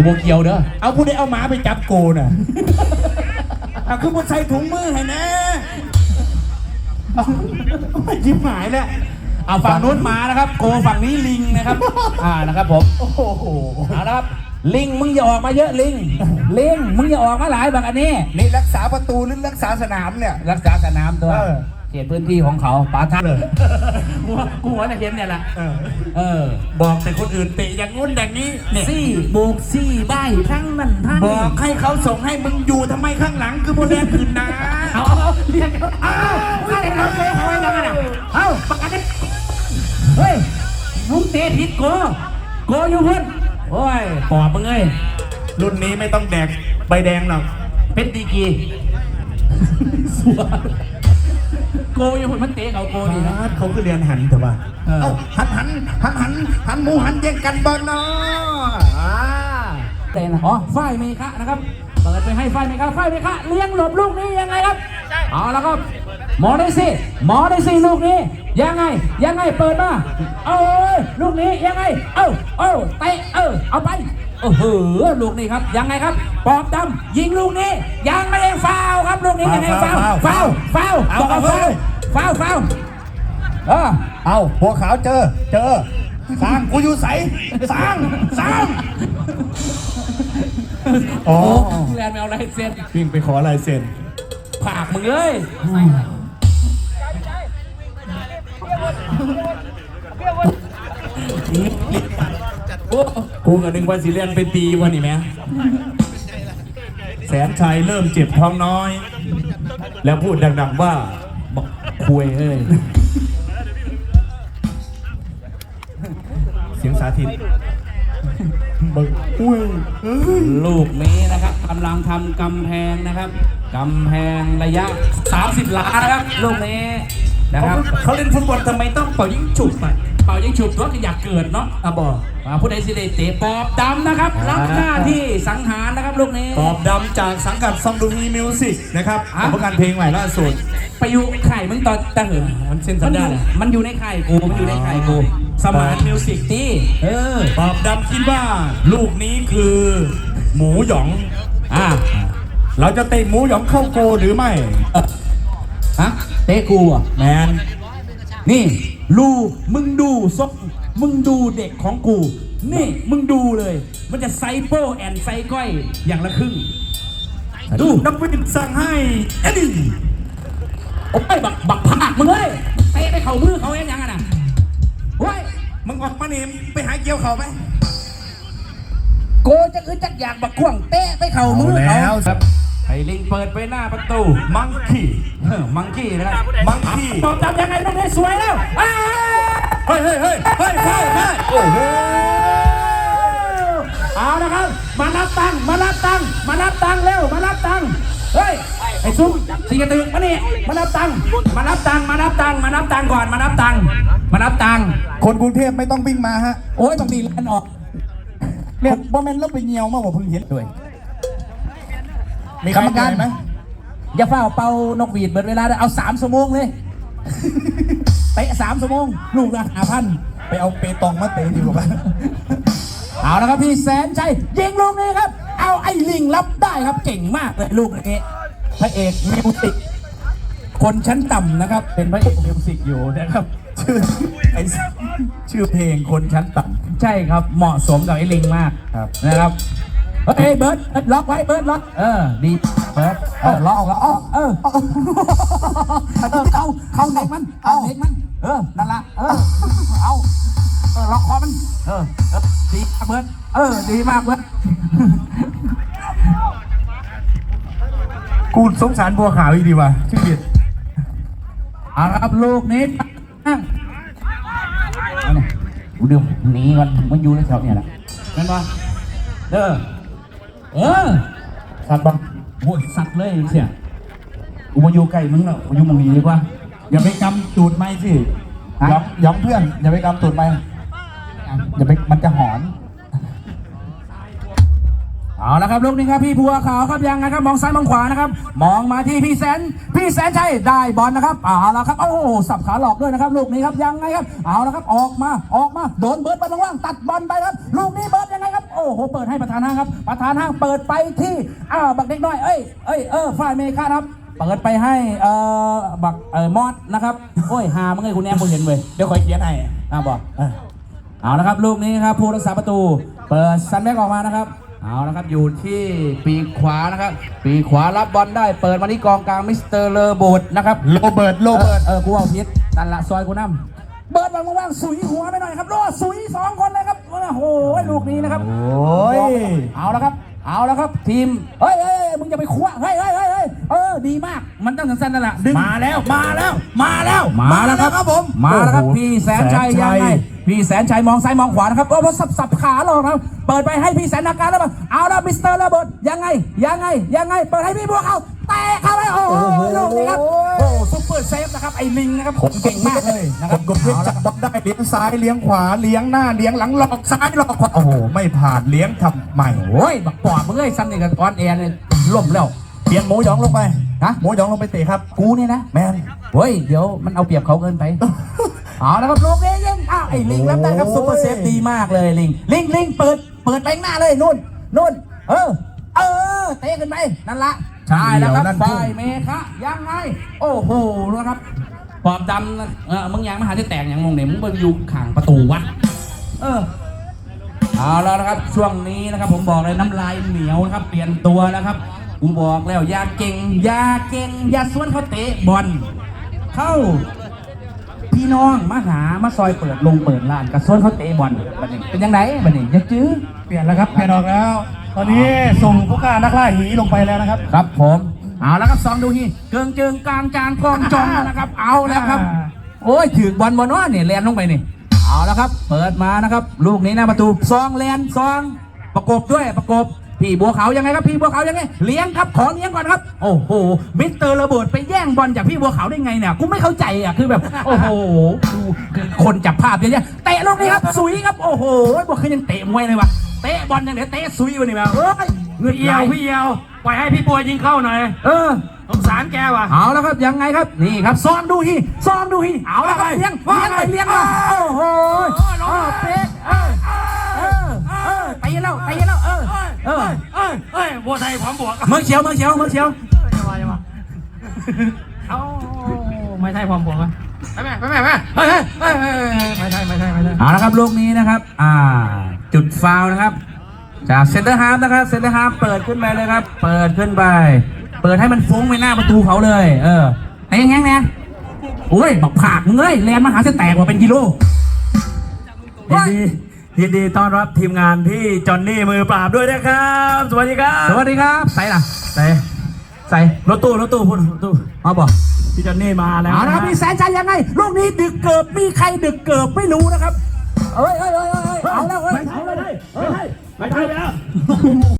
กูบอกเกี่ยวเด้อเอาผู้ใดเอาหมาไปจับโกน่ะ เอาคือผู้ใส่ถุงมือให้นะเอาไม่ยิ้มหายแล้วเอาฝั่งนู้นหมานะครับ โกฝั่งนี้ลิงนะครับ อ่านะครับผมโอ้โหเอาละครับลิงมึงอย่าออกมาเยอะลิงลิงมึงอย่าออกมาหลายแบบอันนี้นี่รักษาประตูหรือรักษาสนามเนี่ย รักษาสนามตัว เขตพื้นที่ของเขาป๋าท่าเลยกูกูว่าจะเห็นเนี่ยแหละเออ บอกแต่คนอื่นติอย่างงุ่นอย่างนี้เนี่ยซี่บุกซี่ใบทั้งนั้นทั้งบอกให้เขาส่งให้มึงอยู่ทำไมข้างหลังคือโมเดลคืนนะเอาเอาเรียกเอาไม่ได้เอาเลยเอาไว้แล่ะเอาปากกันเฮ้ยมึงเตะผิดโกโกอยู่พุ่นโอ้ยปอบมึงเอ้ยรุ่นนี้ไม่ต้องแดกใบแดงหรอกเป็นตีกีสวย กอยู่พุ่นมันเตะเขาโกดีนะ เขาคือเรียนหันแต่ว่าเออ เอ้าหันหันหันหันหันหมูหันแย่งกันบอลเนาะอ่าเตะนะอ๋อฝ้ายเมฆะนะครับ เปิดไปให้ฝ้ายเมฆะฝ้ายเมฆะเลี้ยงหลบลูกนี้ยังไงครับ เอาแล้วครับ หมอได้สิหมอได้สิลูกนี้ ยังไง ยังไง เปิดมา เอาเอ้ยลูกนี้ยังไง เอ้าเอ้าเตะ เออ เอาไป โอ้โห ลูกนี้ครับ ยังไงครับ ปอบดำยิงลูกนี้ ยังไม่ได้ฟาว ล์ครับลูกนี้ยังไงฟาวล์ฟาวล์ฟาวล์บอกว่าฟาวล์ฟาวล์ฟาวล์เออเอาหัวขาวเจอ เจอสร้างกูอยู่ใสสร้างสร้างอ๋อโอ้แลนด์แมวไรเซ็นวิ่งไปขอลายเซ็นผากมึงเลยโอ้กูกับหนึ่งวันสีเรียนไปตีวันนี้ไหม แสนชัยเริ่มเจ็บท้องน้อย แล้วพูดดังๆว่าบอกคุยเอ้ยเสียงสาธิตบังอุ้ยเอ้ยลูกนี้นะครับกำลังทำกำแพงนะครับกำแพงระยะ 30ล้านนะครับ ลูกนี้นะครับเขาเล่นฟุตบอลทำไมต้องเป่ายิงฉุบอะเป่ายิงฉุบรถก็อยากเกิดเนาะอะบอกอ่าผู้ใดสิได้เตะปอบดำนะครับ รับหน้าที่สังหารนะครับลูกนี้ปอบดำจากสังกัดซองดูฮีมิวสิกนะครับอะประกันเพลงใหม่ล่าสุด ไปอยู่ไข่มึงตอนตะเหินมันเซ็นสัญญาเหรอ มันอยู่ในไข่กูมันอยู่ในไข่กู สมานมิวสิกตี้เออปอบดำคิดว่าลูกนี้คือ หมูหยอง อะเราจะเตะหมูหยองเข้าโกหรือไม่ ฮะเตะกูอะ แมนนี่ ลูกมึงดูซกมึงดูเด็กของกู นี่มึงดูเลย มันจะไซโปแอนไซก้อยอย่างละครึ่ง ดูนักวิทย์สั่งให้เอ็ดดี้โอ้ยบักบักผากมึงเอ้ยเตะไปเข่ามือเขาเองยังไงน่ะโอ้ยมึงออกมาเนี่ยไปหาเกี่ยวเขาไหมโกจะอึดจักอยากบักข่วงเตะไปเข่ามือเขาเอาแล้วครับ ไอ้ลิงเปิดไปหน้าประตู มังคีเออมังกี้นะครับมังคีตอบจับยังไงตรงนี้สวยแล้วอ้าวเฮ้ยเฮ้ยเฮ้ยเฮ้ยเฮ้ยเฮ้ยโอ้โหเอานะครับ มารับตังค์มารับตังค์มารับตังค์เร็ว มารับตังค์เฮ้ย ไอ้ซุ้มสีกระตึกมานี่มารับตังค์มารับตังค์มารับตังค์มารับตังค์ก่อน มารับตังค์มารับตังค์คนกรุงเทพไม่ต้องวิ่งมาฮะ โอ้ยต้องมีแลนออกเนี่ยบ่แม่นแล้วไปเงียวมากกว่าเพิ่งเห็นด้วยมี กรรมการไหมอย่าเฝ้าเป่านกหวีดเบิดเวลาเลยเอาสามชั่วโมงเลยเตะสามชั่วโมงลูกละห้าพันไปเอาเปตองมาเตะดีกว่าเอาละครับพี่แสนชัยยิงลูกนี้ครับ เอาไอ้ลิงรับได้ครับเก่งมากเลยลูกนี้พระเอกมิวสิกคนชั้นต่ำนะครับ เป็นพระเอกมิวสิกอยู่นะครับ ชื่อไอ้ชื่อเพลงคนชั้นต่ใช่ครับเหมาะสมกับไอ้ลิงมากครับนะครับ เฮ้ยเบิร์ดเบิร์ดล็อกไว้เบิร์ดล็อกเออดีเบิร์ดเออล็อกออกแล้วอ๋อเออเออเข้าเข้าเด็กมันเอาเด็กมัน เออนั่นละเออเอาเออล็อกคอมันเออเออดีมากเบิร์ดเออดีมากเบิร์ดำกูสงสารบัวขาวอีกดีว่ะชื่อเบียดเอาละครับลูกนี้ตั้งเอาเนี่ยเดี๋ยวหนีก่อนมันอยู่ในแถวเนี่ยแหละนั่นวะเออ เออสัตว์บังโว้ยสัตว์เลยเสียกูมาอยู่ใกล้มึงแล้วกูอยู่หมองนี้ดีกว่า อย่าไปกำตูดไม้สิฮะย้ำย้ำเพื่อน อย่าไปกำตูดไม้อย่าไปมันจะหอน เอาละครับลูกนี้ครับพี่บัวขาวครับยังไงครับมองซ้ายมองขวานะครับ มองมาที่พี่แสนพี่แสนชัยได้บอลนะครับเอาละครับโอ้โหสับขาหลอกด้วยนะครับลูกนี้ครับยังไงครับเอาละครับออกมาออกมาโดนเบิร์ดไปตรงล่างตัดบอลไปครับลูกนี้เบิร์ดยังไงครับโอ้โหเปิดให้ประธานห้างครับประธานห้างเปิดไปที่อ้าวบักเด็กน้อยเอ้ยเอ้ยเออฝ่ายเมฆาครับเปิดไปให้เอ่อบักเอ่อมอสนะครับโอ้ยหามึงไงคุณแอมผมเห็นเว้ยเดี๋ยวคอยเขียนให้อ่าบอกเออเอาละครับลูกนี้ครับผู้รักษาประตู เปิดซันแบ็กออกมานะครับ เอาละครับอยู่ที่ปีกขวานะครับ ปีกขวารับบอลได้เปิดมาที่กองกลางมิสเตอร์เลอร์โบดนะครับโรเบิร์ตโรเบิร์ตเออกูเอาพิษตันละซอยกูนำเบิร์ดบอลว่างๆสุยหัวไปหน่อยครับโลดสุยสองคนเลยครับโอ้โหลูกนี้นะครับโอ้ยเอาแล้วครับ เอาแล้วครับ ทีมเฮ้ยเฮ้ยเฮ้ยมึงจะไปคว้าเฮ้ยเฮ้ยเฮ้ยเฮ้ยเออดีมาก มันต้องสั้นๆนั่นแหละดึงมาแล้วมาแล้ว มาแล้ว มาแล้วครับครับผมมาแล้วครับโอ้โหพี่แสนชัยยังไง พี่แสนชัยมองซ้ายมองขวานะครับโอ้โหสับสับขาหรอกนะครับ เปิดไปให้พี่แสนนาการแล้วมาเอาละมิสเตอร์ระเบิดยังไงยังไงยังไง เปิดให้พี่บัวเขาแตะเข้าไปโอ้โหลูกนี้ครับโอ้ซุปเปอร์เซฟนะครับไอ้ลิงนะครับผมเก่งมากเลยนะคผรับมกดเลี้ยงจับบอลได้เลี้ยงซ้ายเลี้ยงขวาเลี้ยงหน้าเลี้ยงหลังหลอกซ้ายหลอกขวาโอ้โหไม่ผ่านเลี้ยงทำใหม่โอ้ยบักปอบมึงเอ้ยซ้ำนี่กับออนแอร์เนี่ยล่มแล้วเปลี่ยนหมูหยองลงไปฮะหมูหยองลงไปเตะครับ กูเนี่ยนะแมนเฮ้ยเดี๋ยวมันเอาเปรียบเขาเกินไปเอาละครับลูกนี้ยิง อ้าวไอ้ลิงรับได้ครับโอ้ยซุปเปอร์เซฟดีมากเลยลิง ลิงลิงเปิดเปิดไปข้างหน้าเลยนู่นนู่น เออ เออเตะขึ้นไปนั่นละใช่แล้วครับฝ่ายเมฆะยังไง โอ้โหนะครับปอบดำนะเออมึงยังมาหาที่แตกอย่างมงเนี่ยมึงไปอยู่ข้างประตูวะเออเอาแล้วนะครับช่วงนี้นะครับ ผมบอกเลยน้ำลายเหนียวนะครับ เปลี่ยนตัวนะครับกูบอกแล้วอย่าเก่งอย่าเก่งอย่าสวนเขาเตะบอลเข้า พี่น้องมาหามาซอยเปิดลงเปิดร้านกระสวนเขาเตะบอลบัดนี้เป็นยังไงบัดนี้จะจื้อเปลี่ยนแล้วครับเปลี่ยนออกแล้ว ตอนนี้ส่งผู้กล้านักล่าหีลงไปแล้วนะครับ ครับผมเอาแล้วครับซองดูฮีเกิงเจิงกลางจานกองจองนะครับ เอาแล้วครับอ่าโอ้ยถือบอลบอลว่าเนี่ยแลนลงไปนี่เอาแล้วครับ เปิดมานะครับ ลูกนี้หน้าประตูซองแลนซองประกบด้วยประกบ พี่บัวขาวยังไงครับพี่บัวขาวยังไงเลี้ยงครับขอเลี้ยงก่อนครับโอ้โหมิสเตอร์ระเบิดไปแย่งบอลจากพี่บัวขาวได้ไงเนี่ยกูไม่เข้าใจอะคือแบบโอ้โหกูคือคนจับภาพเยอะๆเตะลูกนี้ครับสุยครับโอ้โหบอกคือยังเตะมวยเลยวะเตะบอลยังเดี๋ยวเตะสุยวันนี้แบบเฮ้ยเงือกพี่เอียวพี่เอียวปล่อยให้พี่บัวยิงเข้าหน่อยเออสงสารแกว่ะเอาแล้วครับยังไงครับนี่ครับซ้อมดูฮีซ้อมดูฮีเอาแล้วครับเลี้ยงเลี้ยงไปเลี้ยงมาโอ้โหเออเป๊ะเออเออเออตีแล้วตีแล้วเออ เออเอ้ยเอ้ยบัวไทยพร้อมบวกเมืองเขียวเมืองเขียวเมืองเขียวอย่ามาอย่ามาเอาไม่ใช่พร้อมบวกไหมไปแม่ไปแม่ไปแม่เฮ้ยเฮ้ยเฮ้ยเฮ้ยเฮ้ยไม่ใช่ไม่ใช่ไม่ใช่เอาละครับลูกนี้นะครับ อ่า จุดฟาวล์นะครับ จากเซนเตอร์ฮาร์ฟนะครับเซนเตอร์ฮาร์ฟเปิดขึ้นไปเลยครับ เปิดขึ้นไป เปิดให้มันฟุ้งไปหน้าประตูเขาเลย เออไอ้ยังไงเนี่ยโอ้ยบักผากมึงเอ้ยแลนมาหาเส้นแตกกว่าเป็นกิโลยินดี ยินดีต้อนรับทีมงานพี่จอนนี่มือปราบด้วยนะครับ สวัสดีครับ สวัสดีครับ ใส่ล่ะ ใส่ใส่รถตู้รถตู้พุ่นรถตู้เอาบอกพี่จอนนี่มาแล้วเอาละครับนะมีแสนใจยังไงลูกนี้ดึกเกิบมีใครดึกเกิบไม่รู้นะครับเอ้ยเอ้ยเอ้ยเอ้ยเอาแล้วเอ้ย ไม่ใช่ไม่ใช่ไม่ใช่ไม่ใช่ไปแล้ว